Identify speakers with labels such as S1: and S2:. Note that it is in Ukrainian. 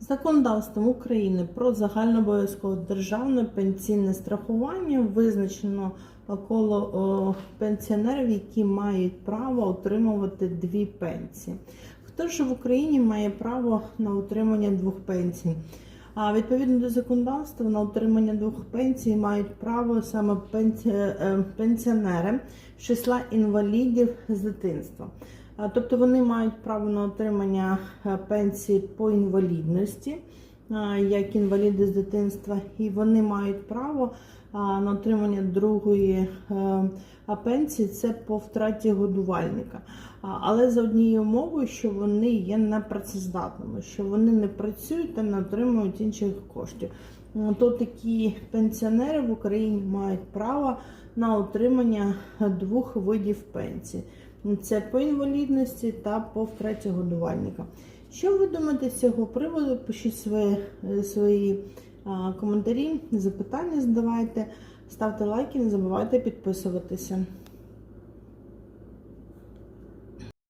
S1: Законодавством України про загальнообов'язкове державне пенсійне страхування визначено коло пенсіонерів, які мають право отримувати дві пенсії. Хто ж в Україні має право на отримання двох пенсій? А відповідно до законодавства на отримання двох пенсій мають право саме е, пенсіонери з числа інвалідів з дитинства. Тобто вони мають право на отримання е, пенсії по інвалідності, як інваліди з дитинства, і вони мають право на отримання другої е, пенсії це по втраті годувальника. Але за однією умовою, що вони є непрацездатними, що вони не працюють та не отримують інших коштів. То такі пенсіонери в Україні мають право на отримання двох видів пенсії. Це по інвалідності та по втраті годувальника. Що ви думаєте з цього приводу? Пишіть свої, е, свої а, коментарі, запитання задавайте, ставте лайки, не забувайте підписуватися.